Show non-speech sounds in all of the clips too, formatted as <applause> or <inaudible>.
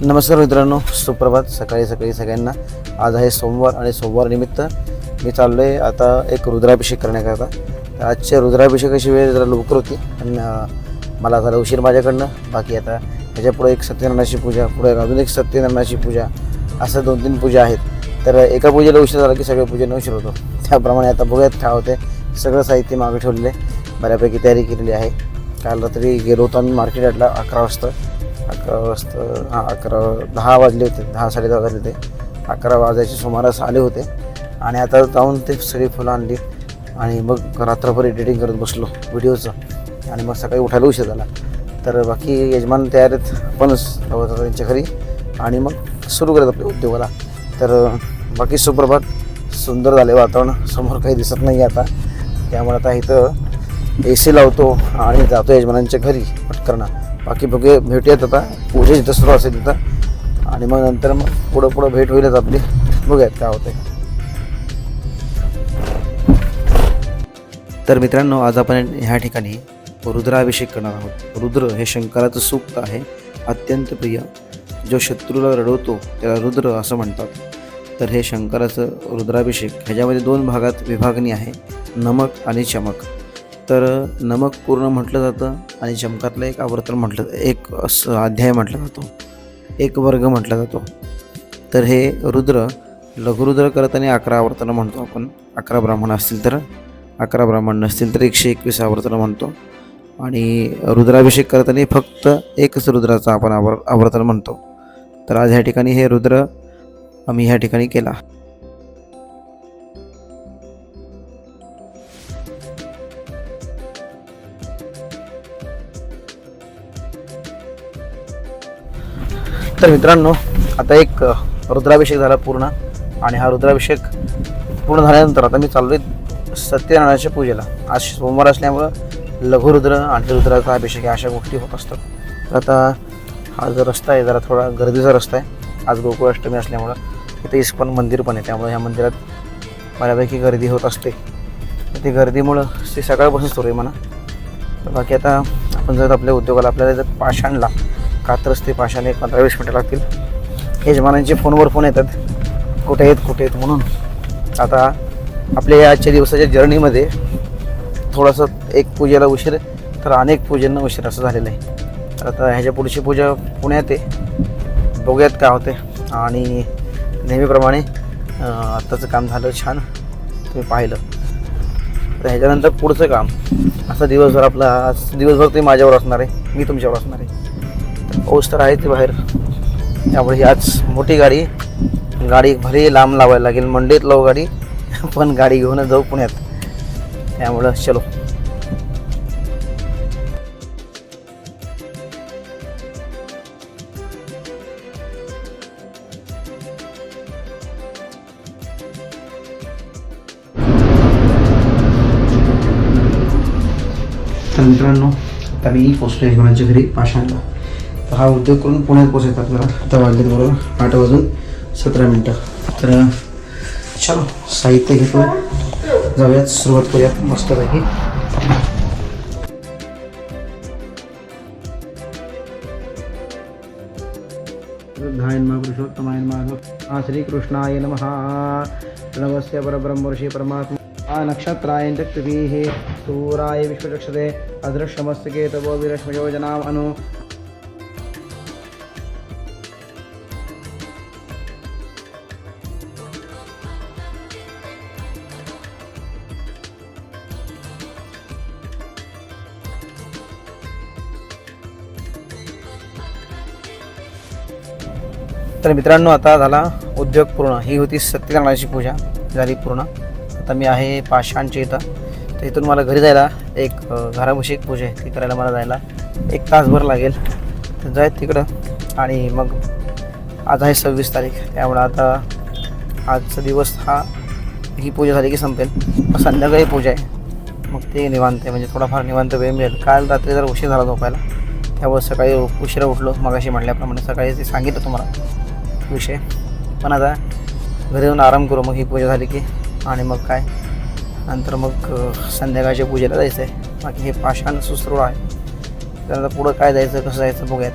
नमस्कार मित्रांनो सुप्रभात. सकाळी सकाळी सगळ्यांना. आज आहे सोमवार आणि सोमवार निमित्त मी चाललो आहे आता एक रुद्राभिषेक करण्याकरता. तर आजच्या रुद्राभिषेकाची वेळ जरा लवकर होती आणि मला झाला उशीर माझ्याकडनं. बाकी आता ह्याच्यापुढे एक सत्यनारायणाची पूजा पुढे अजून एक सत्यनारायणाची पूजा असं दोन तीन पूजा आहेत. तर एका पूजेला उशीर झाला की सगळ्या पूजेने उशीर होतो. त्याप्रमाणे आता बघूयात काय होते सगळं साहित्य मागे ठेवलेलं आहे. बऱ्यापैकी तयारी केलेली आहे. काल रात्री गेलो होतो आम्ही मार्केट यार्डला अकरा वाजता. अकरा वाजता हां अकरा दहा वाजले होते. दहा साडेदहा वाजले होते. अकरा वाजायचे सुमारास आले होते. आणि आता जाऊन ते सगळी फुलं आणली. आणि मग रात्रभर एडिटिंग करत बसलो व्हिडिओचं आणि मग सकाळी उठायला उशीर झाला. तर बाकी यजमान तयार आहेत. आपणच त्यांच्या घरी. आणि मग सुरू करत आपल्या उद्योगाला. तर बाकी सुप्रभात. सुंदर झाले वातावरण. समोर काही दिसत नाही आता. त्यामुळे आता इथं ए सी लावतो आणि जातो यजमानांच्या घरी पटकरणा बाकी बघे भेटूयात आता. पूजा जिथं सुरू असेल तिथं. आणि मग नंतर मग पुढं पुढं भेट होईलच आपली. बघूयात काय होतंय. तर मित्रांनो आज आपण ह्या ठिकाणी रुद्राभिषेक करणार आहोत. रुद्र हे शंकराचं सूक्त आहे. अत्यंत प्रिय. जो शत्रूला रडवतो त्याला रुद्र असं म्हणतात. तर हे शंकराचं रुद्राभिषेक ह्याच्यामध्ये दोन भागात विभागणी आहे नमक आणि चमक. तर नमक पूर्ण म्हटलं जातं आणि चमकातलं एक आवर्तन म्हटलं एक असं अध्याय म्हटला जातो एक वर्ग म्हटला जातो. तर हे रुद्र लघुरुद्र करताना अकरा आवर्तनं म्हणतो आपण अकरा ब्राह्मण असतील तर अकरा ब्राह्मण नसतील तर एकशे एकवीस आवर्तनं म्हणतो. आणि रुद्राभिषेक करताना फक्त एकच रुद्राचं आपण आवर आवर्तन म्हणतो. तर आज ह्या ठिकाणी हे रुद्र आम्ही ह्या ठिकाणी केला. तर मित्रांनो आता एक रुद्राभिषेक झाला पूर्ण आणि हा रुद्राभिषेक पूर्ण झाल्यानंतर आता मी चाललो आहे सत्यनारायणाच्या पूजेला. आज सोमवार असल्यामुळं लघुरुद्र आणि रुद्राचा अभिषेक अशा गोष्टी होत असतात. तर आता हा जो रस्ता आहे जरा थोडा गर्दीचा रस्ता आहे. आज गोकुळाष्टमी असल्यामुळं इथे इस्कॉन मंदिर पण आहे. त्यामुळे ह्या मंदिरात बऱ्यापैकी गर्दी होत असते. ती गर्दीमुळं ते सकाळपासून सुरू आहे म्हणा. तर बाकी आता आपण जर आपल्या उद्योगाला आपल्याला जर पाषाणला कात्रस ते पाषाण एक पंधरा वीस मिनटं लागतील. यजमानांचे फोनवर फोन येतात. कुठे आहेत कुठे आहेत म्हणून. आता आपल्या या आजच्या दिवसाच्या जर्नीमध्ये थोडंसं एक पूजेला उशीर तर अनेक पूजेंना उशीर असं झालेलं आहे. तर आता ह्याच्या पुढची पूजा पुण्यात आहे. बघूयात काय होते आणि नेहमीप्रमाणे आत्ताचं काम झालं छान तुम्ही पाहिलं. तर ह्याच्यानंतर पुढचं काम. असं दिवसभर आपला आज दिवसभर ते माझ्यावर असणार आहे मी तुमच्यावर असणार आहे. पाऊस तर आहे ते बाहेर. त्यामुळे ही आज मोठी गाडी गाडी भले लांब लावायला लागेल मंडईत लावू गाडी <laughs> पण गाडी घेऊनच जाऊ पुण्यात. त्यामुळं चलो. मित्रांनो आता मी पोचलो कोणाच्या घरी पाषाणला. तर हा उद्योग करून पुण्यात पोचायचा आपल्याला. आता वाजले बरोबर आठ वाजून सतरा मिनटं. तर चलो साहित्य घेतो. जाऊयात सुरुवात करूयात. मस्तपैकी धायन नमः पुरुषोत्तमाय हा श्रीकृष्णाय नमः। प्रणवस्य परब्रह्मर्षि परमात्मा। नक्षत्राय चक्तिभिः सूराय विश्वचक्षते अदृश्यमस्य केतवो विरश्मयोजनाम् अनु। तर मित्रांनो आता झाला उद्योग पूर्ण. ही होती सत्यनारायणाची पूजा झाली पूर्ण. आता मी आहे पाषाणच्या इथं. तर इथून मला घरी जायला एक अ, घराभिषेक पूजा आहे. ती करायला मला जायला एक तासभर लागेल. तर जाय तिकडं. आणि मग आज आहे सव्वीस तारीख. त्यामुळे आता आजचा दिवस हा ही पूजा झाली की संपेल. मग संध्याकाळी पूजा आहे. मग ते निवांत आहे. म्हणजे थोडाफार निवांत वेळ मिळेल. काल रात्री जर उशीर झाला झोपायला त्यामुळे सकाळी उशिरा उठलो. मगाशी म्हटल्याप्रमाणे सकाळी ते सांगितलं तुम्हाला विषय. पण आता घरी जाऊन आराम करू. मग ही पूजा झाली की आणि मग काय? नंतर मग संध्याकाळच्या पूजेला जायचं आहे बाकी हे पाषाण सुसरूळ आहे. त्यानंतर पुढं काय जायचं कसं जायचं बघूयात.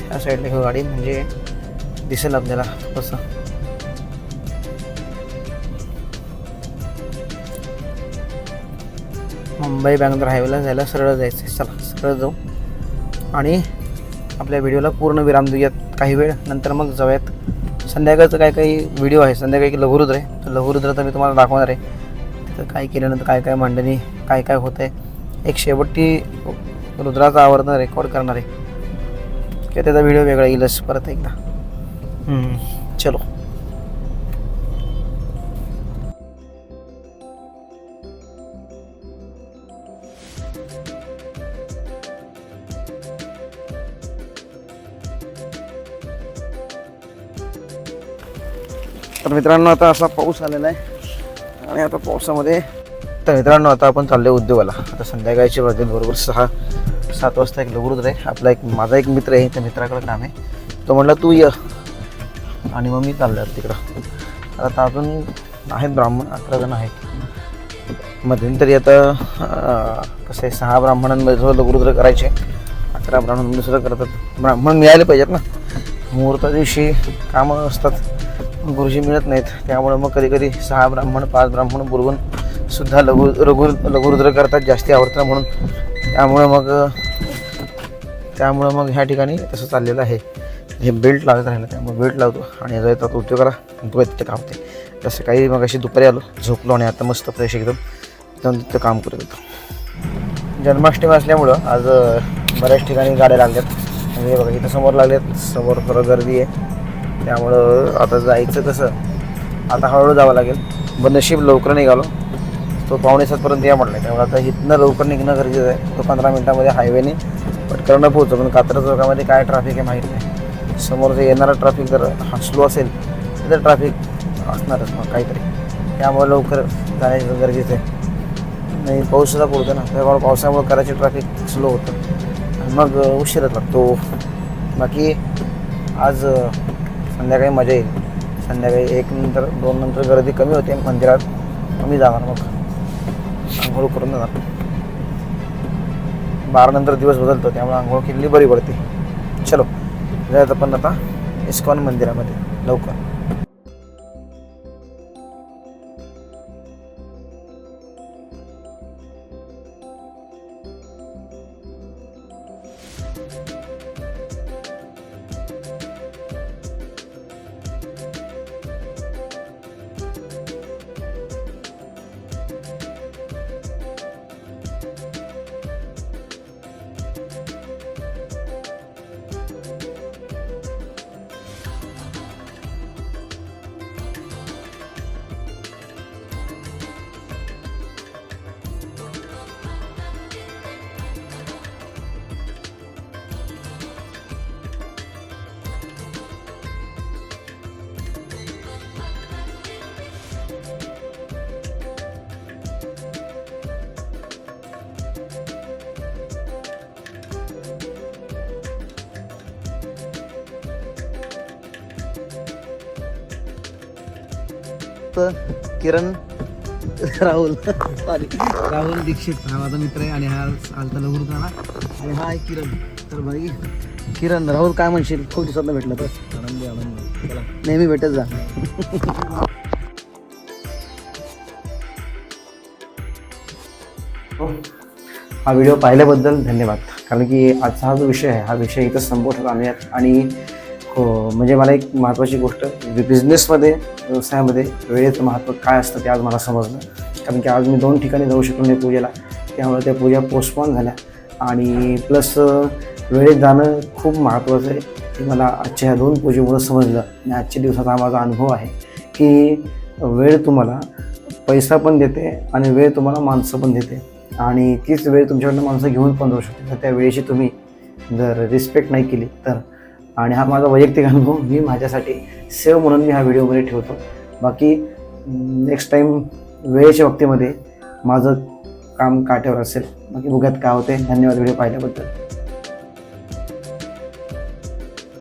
ह्या साईडला ही गाडी म्हणजे दिसेल आपल्याला कसं मुंबई बँगलोर हायवेला जायला सरळ जायचं आहे चला सरळ जाऊ. आणि आपल्या व्हिडिओला पूर्ण विराम देऊयात. काही वेळ नंतर मग जाऊयात. संध्याकाळचं काय काही व्हिडिओ आहे. संध्याकाळी लघुरुद्र आहे. तर लघुरुद्र तर मी तुम्हाला दाखवणार आहे. तिथं काय केल्यानंतर काय काय मांडणी काय काय होतं आहे एक शेवटी रुद्राचा आवर्तन रेकॉर्ड करणार आहे. किंवा त्याचा व्हिडिओ वेगळा येईलच परत एकदा. चलो. तर मित्रांनो आता असा पाऊस आलेला आहे. आणि आता पावसामध्ये तर मित्रांनो आता आपण चाललो आहे उद्योगाला. आता संध्याकाळची वाजेल बरोबर सहा सात वाजता एक लघुरुद्र आहे. आपला एक माझा एक मित्र आहे त्या मित्राकडे काम आहे. तो म्हणला तू ये. आणि मग मी चाललो आहे तिकडं आता अजून आहेत ब्राह्मण अकरा जण आहेत. मध्यंतरी आता कसं आहे सहा ब्राह्मणांमध्ये सुद्धा लघुरुद्र करायचे अकरा ब्राह्मणांमध्ये सुद्धा करतात. ब्राह्मण मिळाले पाहिजेत ना. मुहूर्ता दिवशी कामं असतात. गुरुजी मिळत नाहीत. त्यामुळे मग कधी कधी सहा ब्राह्मण पाच ब्राह्मण बोलवून सुद्धा लघु लघु लघुरुद्र करतात जास्ती आवडतं म्हणून. त्यामुळं मग त्यामुळं मग ह्या ठिकाणी तसं चाललेलं आहे. हे बेल्ट लावत राहिलं त्यामुळे बेल्ट लावतो आणि जो येतात उद्योगाला बघा तिथं काम होते. तसं काही मग अशी दुपारी आलो झोपलो आणि आता मस्त फ्रेश एकदम एकदम तिथं काम करत होतो. जन्माष्टमी असल्यामुळं आज बऱ्याच ठिकाणी गाड्या लागल्यात. म्हणजे बघा इथं समोर लागल्यात समोर थोडं गर्दी आहे. त्यामुळं आता जायचं कसं? आता हळूहळू जावं लागेल. पण नशीब लवकर निघालो. तो पावणे सातपर्यंत या म्हटलं. त्यामुळे आता इथनं लवकर निघणं गरजेचं आहे. तो पंधरा मिनटामध्ये हायवेने पटकन पोहोचतो पण कात्रा चौकामध्ये काय ट्रॅफिक आहे माहीत नाही. समोर जे येणारा ट्रॅफिक जर स्लो असेल तर ट्रॅफिक असणारच मग काहीतरी. त्यामुळे लवकर जाण्याचं गरजेचं आहे. नाही पाऊससुद्धा पुरतो ना. त्यामुळे पावसामुळे करायचे ट्रॅफिक स्लो होतं. आणि मग उशीरच लागतो. बाकी आज संध्याकाळी मजा येईल. संध्याकाळी एक नंतर दोन नंतर गर्दी कमी होते मंदिरात कमी जाणार मग आंघोळ करून जाणार. बारा नंतर दिवस बदलतो त्यामुळे आंघोळ केलेली बरी पडते. चलो जायचं पण आता इस्कॉन मंदिरामध्ये लवकर. किरण राहुल. सॉरी राहुल दीक्षित हा माझा मित्र आहे आणि हा आलता लवकर आणि हा आहे किरण. तर भाई किरण राहुल काय म्हणशील? खूप दिवसात भेटलं तर. आनंदी आनंद. नेहमी भेटत जा. हा. व्हिडिओ पाहिल्याबद्दल धन्यवाद. कारण की आजचा हा जो विषय आहे हा विषय इथं संबोधत आणूयात आणि हो म्हणजे मला एक महत्त्वाची गोष्ट बिझनेसमध्ये व्यवसायामध्ये वेळेचं महत्त्व काय असतं ते आज मला समजलं. कारण की आज मी दोन ठिकाणी जाऊ शकलो नाही पूजेला. त्यामुळे त्या पूजा पोस्टपॉन झाल्या. आणि प्लस वेळेत जाणं खूप महत्त्वाचं आहे. हे मला आजच्या ह्या दोन पूजेमुळं समजलं. आणि आजच्या दिवसाचा हा माझा अनुभव आहे की वेळ तुम्हाला पैसा पण देते आणि वेळ तुम्हाला माणसं पण देते. आणि तीच वेळ तुमच्याकडनं माणसं घेऊन पण जाऊ शकते तर त्या वेळेची तुम्ही जर रिस्पेक्ट नाही केली तर आणि हा माझा वैयक्तिक अनुभव मी माझ्यासाठी सेव म्हणून मी हा व्हिडिओमध्ये ठेवतो. बाकी नेक्स्ट टाईम वेळेच्या बाबतीमध्ये माझं काम काट्यावर असेल. बाकी बघ्यात काय होते धन्यवाद व्हिडिओ पाहिल्याबद्दल.